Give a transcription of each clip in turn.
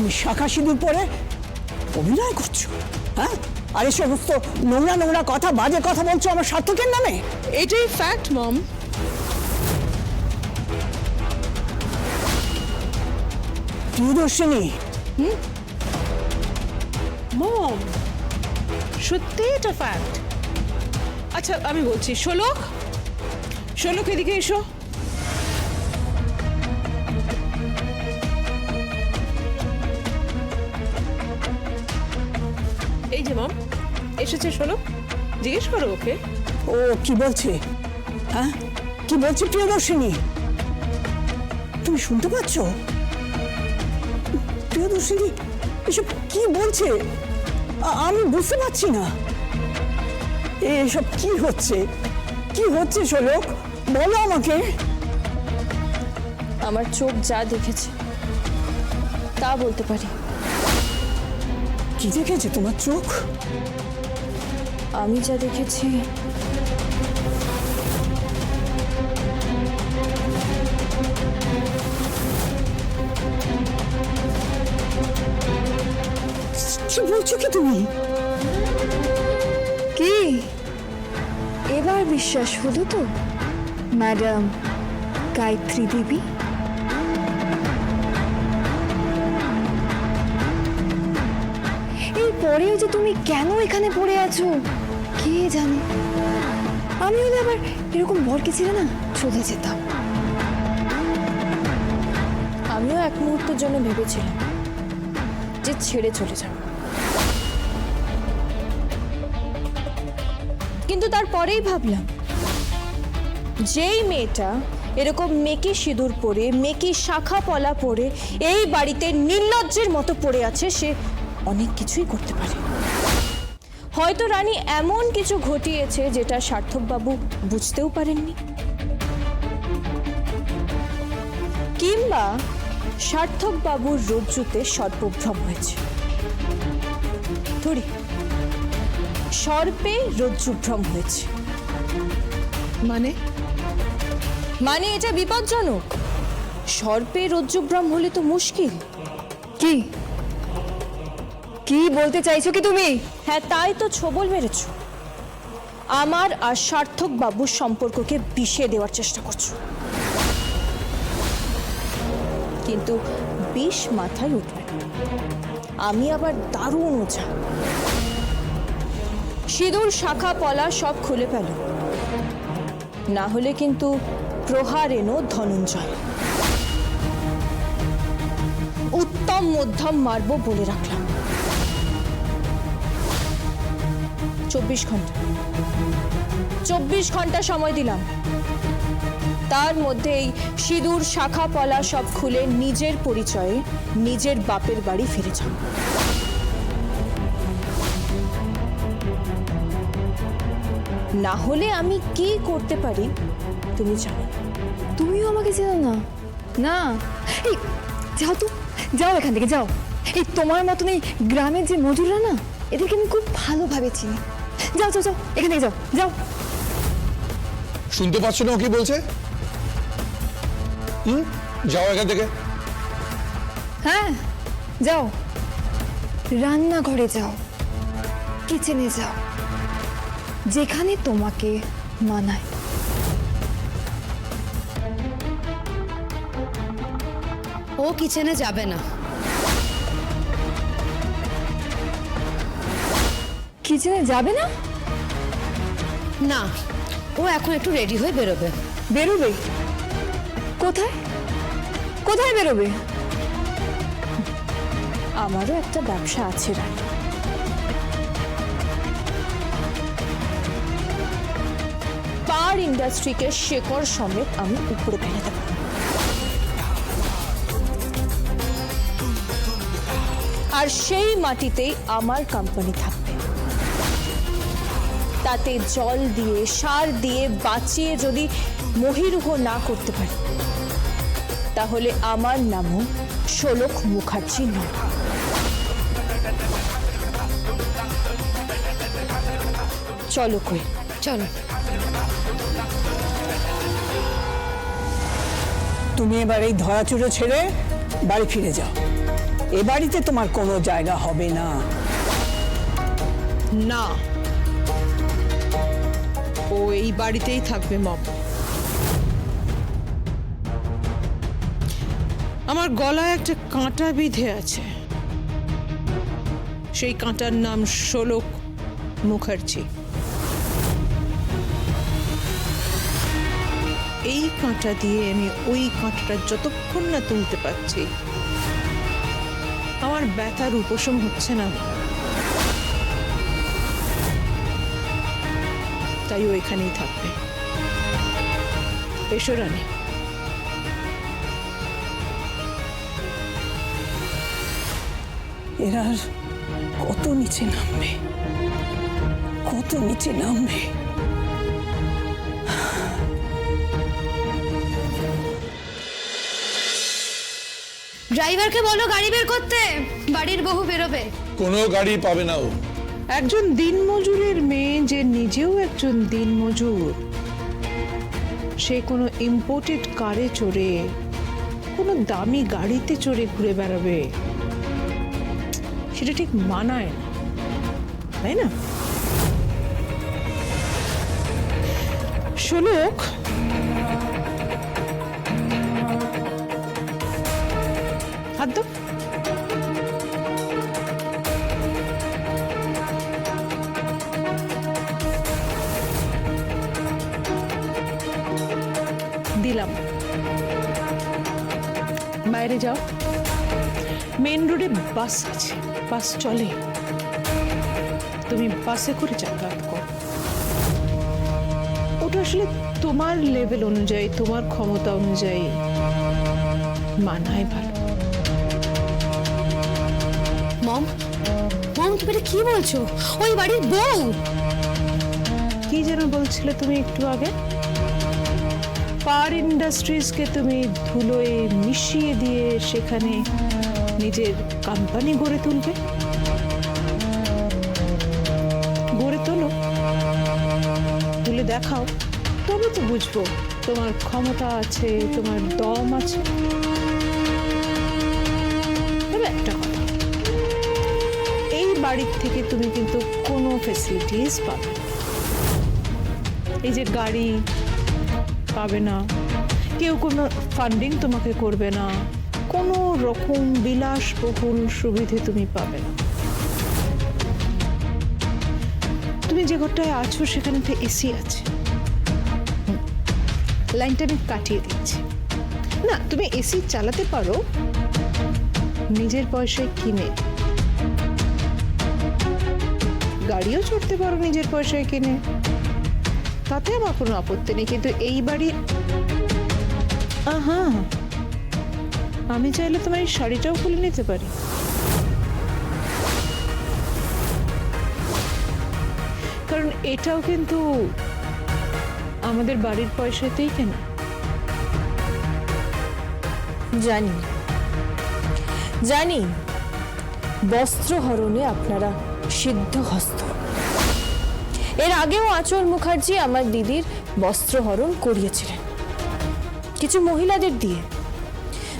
তুমি শাখা সিঁদুর পরে অভিনয় করছ হ্যাঁ? আর এই সমস্ত নোংরা নোংরা কথা বাজে কথা বলছো আমার সার্থকের নামে? এটাই ফ্যাক্ট মম প্রিয়দর্শিনী। মম সত্যি এটা ফ্যাক্ট আচ্ছা আমি বলছি শোলক? শোলক এদিকে এসো। এসেছে শোলক জিজ্ঞেস করো ওকে। ও কি বলছে? হ্যাঁ? কি বলছে প্রিয়দর্শিনী? তুমি শুনতে পাচ্ছ? প্রিয়দর্শিনী এসব কি বলছে? আমি বুঝতে পারছি না। এসব কি হচ্ছে? কি হচ্ছে শোলক? বলো আমাকে। আমার চোখ যা দেখেছে তা বলতে পারি। কি দেখেছে তোমার চোখ? আমি যা দেখেছি। কি বলছো কি তুমি? কি? এবার বিশ্বাস হলো তো ম্যাডাম গায়ত্রী দেবী? এই পরেও যে তুমি কেন এখানে পড়ে আছো? কে জানে? আমি হলে আবার এরকম বরকে ছিল না চলে যেতাম। আমিও এক মুহূর্তের জন্য ভেবেছিলাম যে ছেড়ে চলে যাব। কিন্তু তারপরেই ভাবলাম, যেই মেয়েটা এরকম মেকি সিঁদুর পরে, মেকি শাখা পলা পরে, এই বাড়িতে নির্লজ্জের মতো পড়ে আছে, সে অনেক কিছুই করতে পারে। হয়তো রানী এমন কিছু ঘটিয়েছে যেটা সার্থকবাবু বুঝতেও পারেননি। কিংবা সার্থক বাবুর রজ্জুতে সর্পভ্রম হয়েছে। ধরি সর্পে রজ্জুভ্রম হয়েছে। মানে? মানে এটা বিপজ্জনক। সর্পে রজ্জুভ্রম হলে তো মুশকিল। কি? কি বলতে চাইছো কি তুমি? হ্যাঁ তাই তো ছবল মেরেছ। আমার আর সার্থক বাবুর সম্পর্ককে বিষে দেওয়ার চেষ্টা করছ। কিন্তু বিষ মাথায় উঠবে আমি আবার দারুণ ওঝা। সিঁদুর, শাখা, পলা সব খুলে ফেল। না হলে কিন্তু প্রহার এনো ধনঞ্জয়। উত্তম মধ্যম মারব বলে রাখলাম। চব্বিশ ঘণ্টা। চব্বিশ ঘণ্টা সময় দিলাম। তার মধ্যে সিঁদুর, শাখা, পলা সব খুলে নিজের পরিচয়ে নিজের বাপের বাড়ি ফিরে যাও না হলে আমি কি করতে পারি? তুমি জানো। তুমিও আমাকে চেনো না। না। এই, যাও তো। যাও এখান থেকে, যাও। এই তোমার মতন এই গ্রামের যে মজুররা না, এদেরকে আমি খুব ভালোভাবে চিনি। যাও যাও যাও এখান যাও যাও। শুনতে পাচ্ছ না ও কি বলছে? হুম? যাও এখান থেকে। হ্যাঁ যাও। রান্নাঘরে যাও কিচেনে যাও যেখানে তোমাকে মানায়। ও কিচেনে যাবে না। কিচেনে যাবে না? না ও এখন একটু রেডি হয়ে বেরোবে। বেরোবে? কোথায়? কোথায় বেরোবে? আমারও একটা ব্যবসা আছে পার ইন্ডাস্ট্রিকে শেকড় সমেত আমি উপরে ফেলে দেব। আর সেই মাটিতেই আমার কোম্পানি থাকবে। তাতে জল দিয়ে সার দিয়ে বাঁচিয়ে যদি মহিরুহ না করতে পারি তাহলে আমার নামও শোলক মুখার্জি নয়। চলো কই। চলো। তুমি এবার এই ধরাচুরো ছেড়ে বাড়ি ফিরে যাও। এ বাড়িতে তোমার কোনো জায়গা হবে না। না। ও এই বাড়িতেই থাকবে মম। আমার গলায় একটা কাঁটা বিঁধে আছে। সেই কাঁটার নাম শোলক মুখার্জি। এই কাঁটা দিয়ে আমি ওই কাঁটাটা যতক্ষণ না তুলতে পারছি, আমার ব্যথার উপশম হচ্ছে না তাই ও এখানেই থাকবে। এসো রানী। এরা কত নিচে নামবে? কত নিচে নামবে? ড্রাইভারকে বলো গাড়ি বের করতে। বাড়ির বহু বেরোবে। কোনো গাড়ি পাবে না ও। একজন দিনমজুরের মেয়ে যে নিজেও একজন দিনমজুর। সে কোনো ইম্পোর্টেড কারে চড়ে, কোনো দামি গাড়িতে চড়ে ঘুরে বেড়াবে। সেটা ঠিক মানায় না, তাই না? শোলক হাত বাইরে যাও। মেন রোডে বাস আছে বাস চলে। তুমি বাসে করে যাতায়াত করো। ওটা আসলে তোমার লেভেল অনুযায়ী তোমার ক্ষমতা অনুযায়ী মানায় ভালো। মম মম তুমি এটা কি বলছো? ওই বাড়ির বউ! কি যেন বলছিলে তুমি একটু আগে? পার ইন্ডাস্ট্রিজকে তুমি ধুলোয় মিশিয়ে দিয়ে সেখানে নিজের কোম্পানি গড়ে তুলবে? গড়ে তোলো। তুলে দেখাও। তবে তো বুঝব তোমার ক্ষমতা আছে, তোমার দম আছে। একটা কথা, এই বাড়ির থেকে তুমি কিন্তু কোনো ফেসিলিটিস পাবে এই যে গাড়ি পাবে না। কেউ কোনো ফান্ডিং তোমাকে করবে না। কোনো রকম বিলাসবহুল সুবিধে তুমি পাবে না। তুমি যে ঘরটায় আছো, সেখানে তো এসি আছে। লাইনটা আমি কাটিয়ে দিচ্ছি। না, তুমি এসি চালাতে পারো। নিজের পয়সায় কিনে। গাড়িও চড়তে পারো নিজের পয়সায় কিনে। তাতে আমার কোনো আপত্তি নেই, কিন্তু এই বাড়ি আহা, আমি চাইলে তোমার এই শাড়িটাও খুলে নিতে পারি। কারণ এটাও কিন্তু আমাদের বাড়ির পয়সাতেই কেন। জানি জানি, বস্ত্র বস্ত্রহরণে আপনারা সিদ্ধ হস্ত এর আগেও আচল মুখার্জি আমার দিদির বস্ত্রহরণ করিয়েছিলেন। কিছু মহিলাদের দিয়ে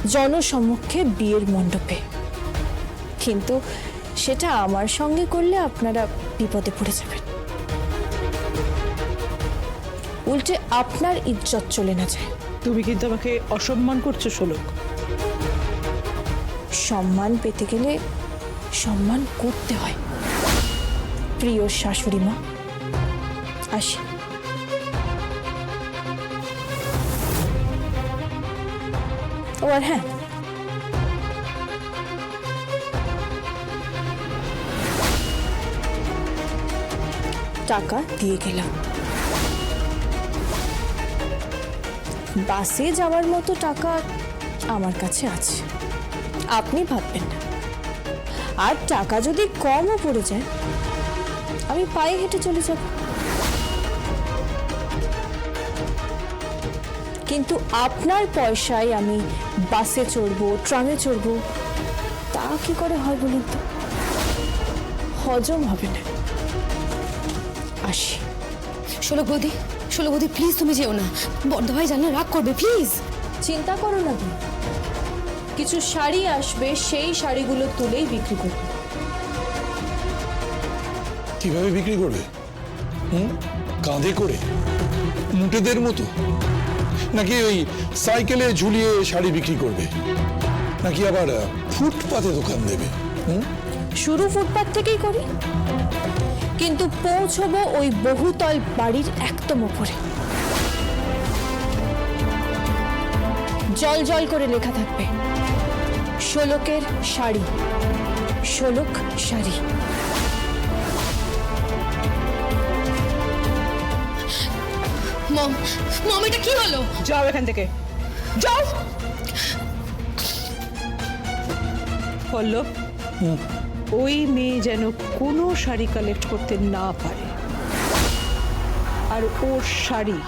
জনসম্মুখে বিয়ের মণ্ডপে। কিন্তু সেটা আমার সঙ্গে করলে আপনারা বিপদে পড়ে যাবেন। উল্টে আপনার ইজ্জত চলে না যায়। তুমি কিন্তু আমাকে অসম্মান করছ শোলক সম্মান পেতে গেলে সম্মান করতে হয়। প্রিয় শাশুড়ি মা আসি। ও, আর হ্যাঁ। টাকা দিয়ে গেলাম। বাসে যাওয়ার মতো টাকা আমার কাছে আছে। আপনি ভাববেন না। আর টাকা যদি কমও পড়ে যায়, আমি পায়ে হেঁটে চলে যাব। কিন্তু আপনার পয়সায় আমি বাসে চড়বো ট্রামে চড়বো তা কি করে হয় বলুন তো? হজম হবে না। আসি। ষোলো বৌদি ষোলো বৌদি প্লিজ তুমি যেও না। বর্ধ ভাই জানলে রাগ করবে প্লিজ চিন্তা করো না তুমি। কিছু শাড়ি আসবে সেই শাড়িগুলো তুলেই বিক্রি করবে। কীভাবে বিক্রি করবে? হুম? কাঁধে করে? মুটেদের মতো? নাকি ওই সাইকেলে ঝুলিয়ে শাড়ি বিক্রি করবে? নাকি আবার ফুটপাতে দোকান দেবে? শুরু ফুটপাত থেকেই করি। কিন্তু পৌঁছবো ওই বহুতল বাড়ির একদম ওপরে। জল জল করে লেখা থাকবে ষোলকের শাড়ি ষোলক শাড়ি। মম মম এটা কি হলো? যাও এখান থেকে। যাও। পল্লব ওই মেয়ে যেন কোনো শাড়ি কালেক্ট করতে না পারে। আর ওর শাড়ি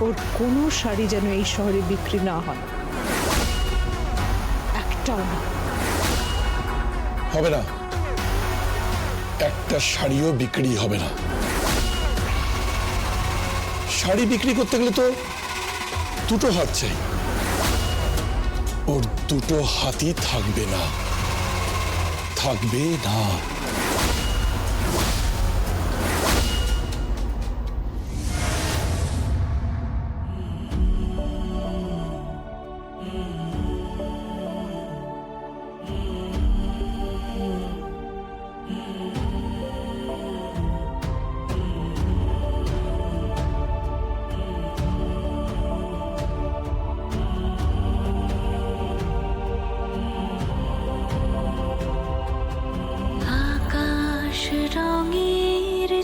ওর কোনো শাড়ি যেন এই শহরে বিক্রি না হয়। একটাও না। হবে না। একটা শাড়িও বিক্রি হবে না। শাড়ি বিক্রি করতে গেলে তো দুটো হাত চাই। ওর দুটো হাতই থাকবে না। থাকবে না।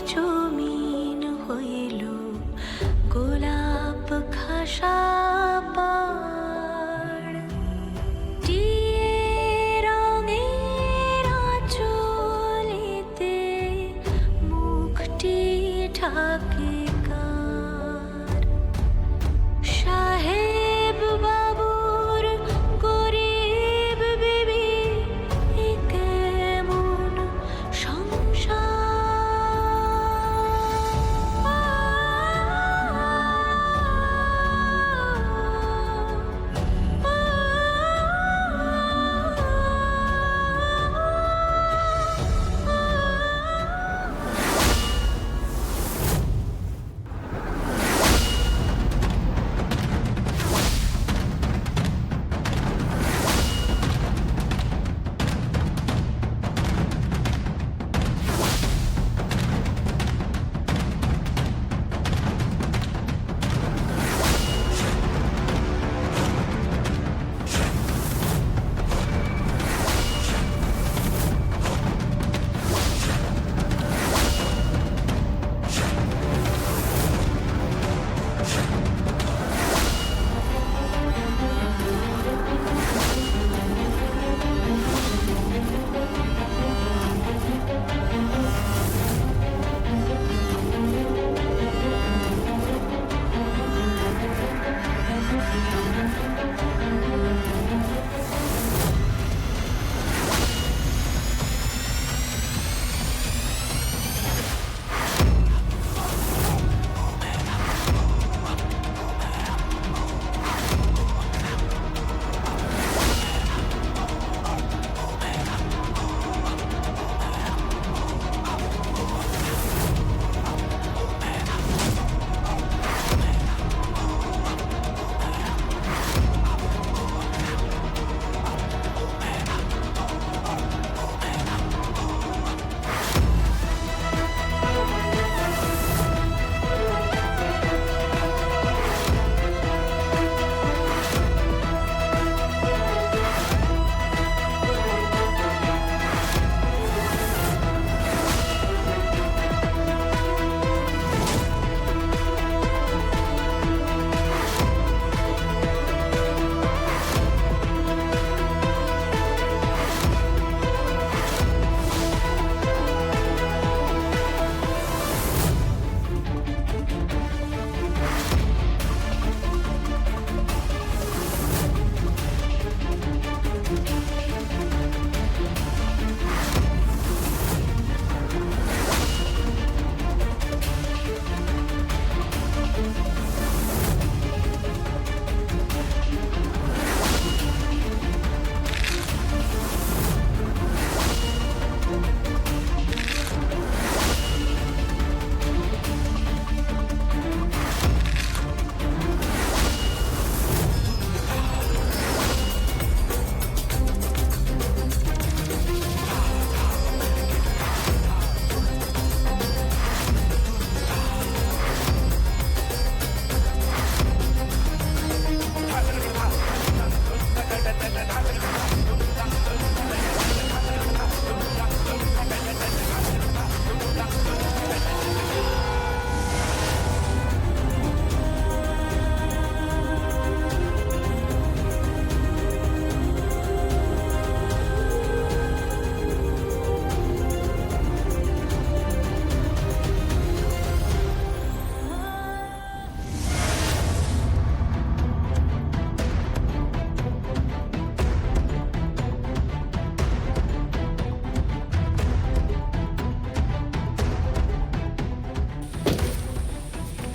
祝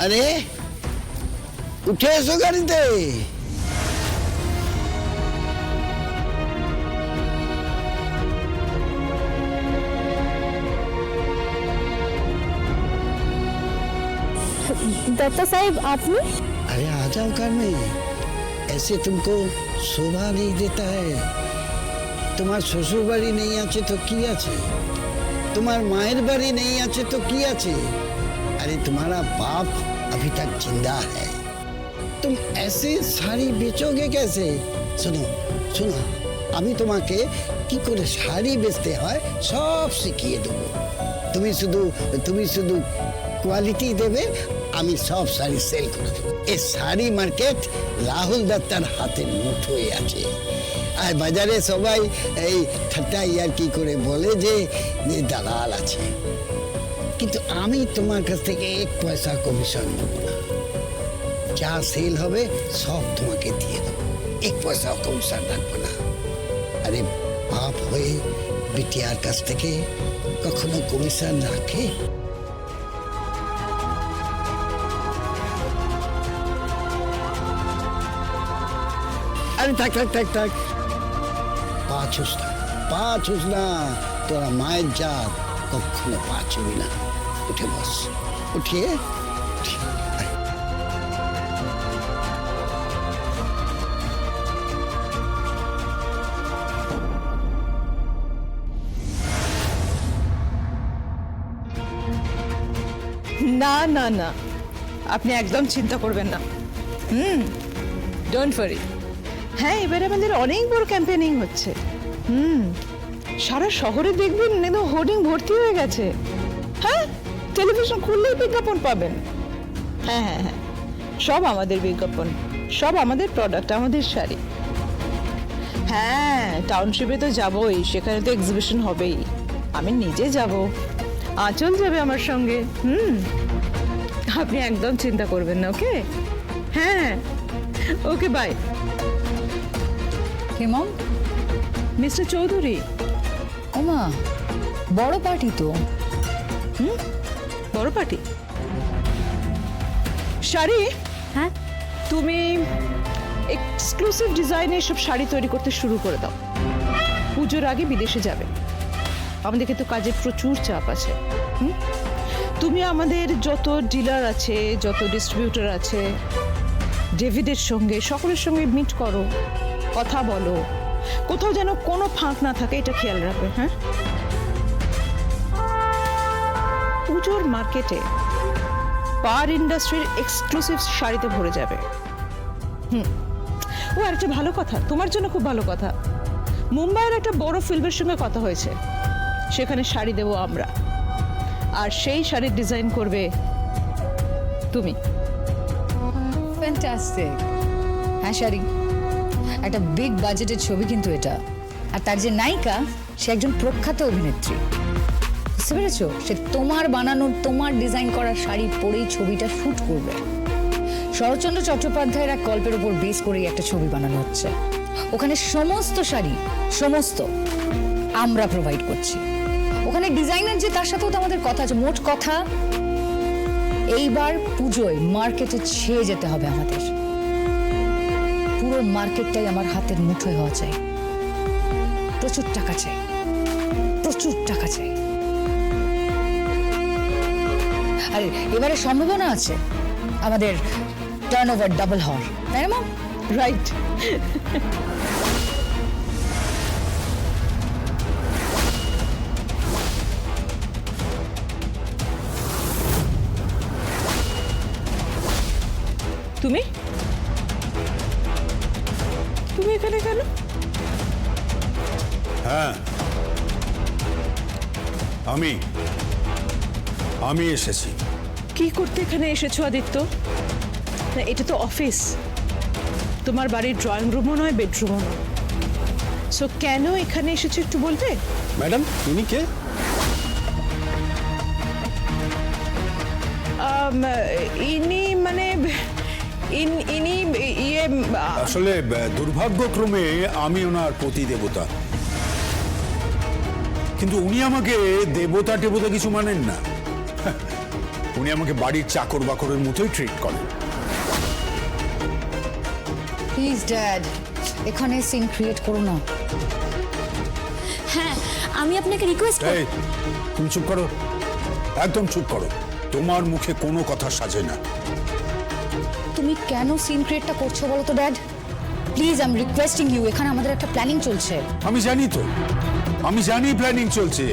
আরে উঠে এসো গাড়িতে दत्ता साहब आपने अरे आ जाओ घर में ऐसे तुमको शोभा नहीं देता है তোমার শ্বশুর বাড়ি নেই আছে তো কি আছে তোমার মায়ের বাড়ি নেই আছে তো কি আছে अरे तुम्हारा बाप अभी तक जिंदा है तुम ऐसे শাড়ি বেচোগে कैसे শোনো শোনো আমি তোমাকে কি করে শাড়ি বেচতে হয় সব শিখিয়ে দেবো তুমি শুধু তুমি শুধু কোয়ালিটি দেবে আমি সব শাড়ি সেল করে দেবো এই শাড়ি মার্কেট রাহুল দত্তার হাতের মুঠোয় আছে আর বাজারে সবাই এই ঠাট্টা ইয়ার কি করে বলে যে যে দালাল আছে কিন্তু আমি তোমার কাছ থেকে এক পয়সা কমিশন নেব না। যা সেল হবে, সব তোমাকে দিয়ে দেবো। এক পয়সা কমিশন রাখব না। আরে বাপ হয়ে বিটিয়ার কাছ থেকে কখনো কমিশন রাখে আরে না, পা না। তোরা মায়ের জাত, কখনো পা না। উঠে বস। উঠিয়ে? না না না। আপনি একদম চিন্তা করবেন না। হুম ডোন্ট ওয়ারি হ্যাঁ এবারে আমাদের অনেক বড় ক্যাম্পেনিং হচ্ছে। হুম, সারা শহরে দেখবেন হোর্ডিং ভর্তি হয়ে গেছে। টেলিভিশন খুললেই বিজ্ঞাপন পাবেন। হ্যাঁ হ্যাঁ হ্যাঁ। সব আমাদের বিজ্ঞাপন। সব আমাদের প্রোডাক্ট আমাদের শাড়ি। হ্যাঁ টাউনশিপে তো যাবই সেখানে তো এক্সিবিশন হবেই। আমি নিজে যাব। আঁচল যাবে আমার সঙ্গে হুম। আপনি একদম চিন্তা করবেন না ওকে? হ্যাঁ। Okay bye হেমম mister Chowdhury? ওমা বড় পার্টি তো। বড় পার্টি। শাড়ি? হ্যাঁ। তুমি এক্সক্লুসিভ ডিজাইনে সব শাড়ি তৈরি করতে শুরু করে দাও। পুজোর আগে বিদেশে যাবে। আমাদের কিন্তু কাজের প্রচুর চাপ আছে। হুম? তুমি আমাদের যত ডিলার আছে যত ডিস্ট্রিবিউটর আছে ডেভিডের সঙ্গে সকলের সঙ্গে মিট করো কথা বলো। কোথাও যেন কোনো ফাঁক না থাকে এটা খেয়াল রাখবে হ্যাঁ? পুজোর মার্কেটে পার ইন্ডাস্ট্রির এক্সক্লুসিভ শাড়িতে ভরে যাবে। হুম। ও একটা ভালো কথা, তোমার জন্য খুব ভালো কথা। মুম্বাইয়ের একটা বড় ফিল্মের সঙ্গে কথা হয়েছে। সেখানে শাড়ি দেবো আমরা। আর সেই শাড়ির ডিজাইন করবে তুমি। হ্যাঁ শাড়ি। একটা বিগ বাজেটের ছবি কিন্তু এটা। আর তার যে নায়িকা, সে একজন প্রখ্যাত অভিনেত্রী। বুঝতে পেরেছ? সে তোমার বানানোর, তোমার ডিজাইন করা শাড়ি পরেই ছবিটা শুট করবে। শরৎচন্দ্র চট্টোপাধ্যায়ের এক গল্পের উপর বেস করেই একটা ছবি বানানো হচ্ছে। ওখানে সমস্ত শাড়ি, সমস্ত আমরা প্রোভাইড করছি। ওখানে ডিজাইনার যে, তার সাথেও তো আমাদের কথা আছে, মোট কথা এইবার পুজোয় মার্কেটে ছেয়ে যেতে হবে আমাদের। পুরো মার্কেটটাই আমার হাতের মুঠোয় হওয়া চাই। প্রচুর টাকা চাই। প্রচুর টাকা চাই। আরে এবারে সম্ভাবনা আছে। আমাদের টার্ন ওভার ডাবল হওয়ার। তাই না রাইট তুমি? তুমি এখানে কেন? হ্যাঁ। আমি আমি এসেছি। কি করতে এখানে এসেছ আদিত্য? না এটা তো অফিস তোমার বাড়ির ড্রয়িং রুমও নয় বেডরুমও নয়। সো কেন এখানে এসেছ একটু বলবে? ম্যাডাম তুমি কে? ইনি মানে ইন- ইনি ইয়ে আসলে দুর্ভাগ্যক্রমে আমি ওনার পতি দেবতা কিন্তু উনি আমাকে দেবতা টেবতা কিছু মানেন না। উনি আমাকে বাড়ির চাকর বাকরের মতোই ট্রিট করেন। প্লিজ ড্যাড এখানে সিন ক্রিয়েট করো না। হ্যাঁ আমি আপনাকে রিকোয়েস্ট এই তুমি চুপ করো। একদম চুপ করো। তোমার মুখে কোনো কথা সাজে না। তুমি কেন সিন ক্রিয়েটটা করছ বলো তো dad please I am requesting you এখানে আমাদের একটা প্ল্যানিং চলছে। আমি জানি তো। আমি জানি প্ল্যানিং চলছে।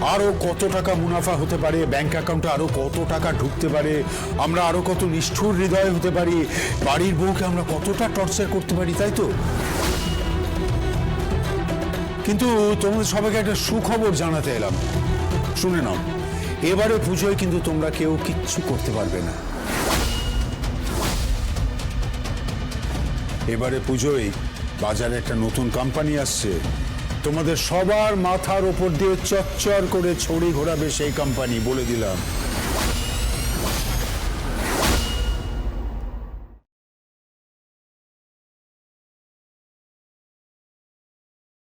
আরও কত টাকা মুনাফা হতে পারে? ব্যাংক অ্যাকাউন্টে আরও কত টাকা ঢুকতে পারে? আমরা আরও কত নিষ্ঠুর হৃদয় হতে পারি? বাড়ির বউকে আমরা কতটা টর্চার করতে পারি, তাই তো? কিন্তু তোমাদের সবাইকে একটা সুখবর জানাতে এলাম। শুনে নাও। এবারে পুজোয় কিন্তু তোমরা কেউ কিচ্ছু করতে পারবে না। এবারে পুজোয় বাজারে একটা নতুন কোম্পানি আসছে। তোমাদের সবার মাথার উপর দিয়ে চচ্চর করে ছড়ি ঘোরাবে সেই কোম্পানি বলে দিলাম।